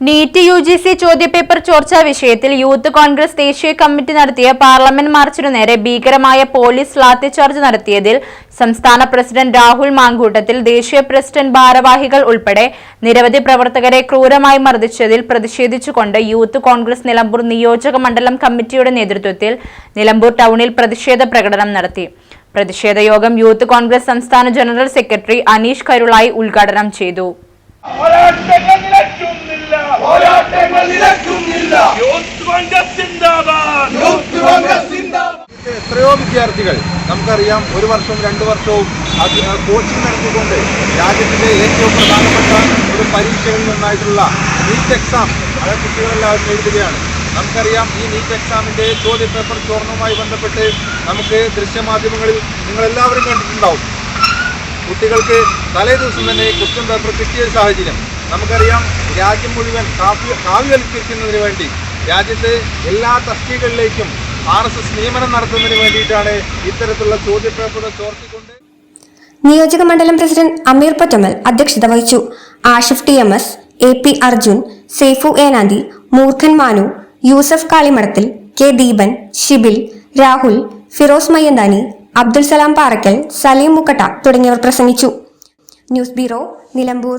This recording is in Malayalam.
NEET U G C ചോദ്യപേപ്പർ ചോർച്ചാ വിഷയത്തിൽ യൂത്ത് കോൺഗ്രസ് ദേശീയ കമ്മിറ്റി നടത്തിയ പാർലമെന്റ് മാർച്ചിനു നേരെ ഭീകരമായ പോലീസ് ലാത്തിചാർജ് നടത്തിയതിൽ സംസ്ഥാന പ്രസിഡന്റ് രാഹുൽ മാങ്കൂട്ടത്തിൽ ദേശീയ പ്രസിഡന്റ് ഭാരവാഹികൾ ഉൾപ്പെടെ നിരവധി പ്രവർത്തകരെ ക്രൂരമായി മർദ്ദിച്ചതിൽ പ്രതിഷേധിച്ചുകൊണ്ട് യൂത്ത് കോൺഗ്രസ് നിലമ്പൂർ നിയോജക മണ്ഡലം കമ്മിറ്റിയുടെ നേതൃത്വത്തിൽ നിലമ്പൂർ ടൗണിൽ പ്രതിഷേധ പ്രകടനം നടത്തി. പ്രതിഷേധ യോഗം യൂത്ത് കോൺഗ്രസ് സംസ്ഥാന ജനറൽ സെക്രട്ടറി അനീഷ് കരുളായി ഉദ്ഘാടനം ചെയ്തു. എത്രയോ വിദ്യാർത്ഥികൾ നമുക്കറിയാം ഒരു വർഷവും രണ്ട് വർഷവും അത് കോച്ചിങ് നടത്തിക്കൊണ്ട് രാജ്യത്തിന്റെ ഏറ്റവും പ്രധാനപ്പെട്ട ഒരു പരീക്ഷകളിൽ നിന്നായിട്ടുള്ള നീറ്റ് എക്സാം അത് കുട്ടികളെല്ലാവരും എഴുതുകയാണ്. നമുക്കറിയാം ഈ നീറ്റ് എക്സാമിന്റെ ചോദ്യപേപ്പർ ചോർണവുമായി ബന്ധപ്പെട്ട് നമുക്ക് ദൃശ്യമാധ്യമങ്ങളിൽ നിങ്ങളെല്ലാവരും കണ്ടിട്ടുണ്ടാവും. കുട്ടികൾക്ക് തലേ ദിവസം തന്നെ ക്വസ്റ്റ്യൻ പേപ്പർ കിട്ടിയ സാഹചര്യം. നമുക്കറിയാം രാജ്യം മുഴുവൻ കാവ്യ കാവ്യവൽക്കരിക്കുന്നതിന് വേണ്ടി രാജ്യത്തെ എല്ലാ തസ്തികളിലേക്കും ആർ എസ് എസ് നിയമനം നടത്തുന്നതിന് വേണ്ടിയിട്ടാണ് ഇത്തരത്തിലുള്ള ചോദ്യപേപ്പറുകൾ ചോർത്തിക്കൊണ്ട് നിയോജക മണ്ഡലം പ്രസിഡന്റ് അമീർ പൊറ്റമൽ അധ്യക്ഷത വഹിച്ചു. Ashif T M S A P Arjun Saifu Enanthi Moorkhan Manu Yusuf Kalimadathil K Deepan Shibil Rahul Firoz Mayyanthani Abdul Salam Parakkal Saleem Mukkatta തുടങ്ങിയവർ പ്രസംഗിച്ചു. News bureau Nilambur.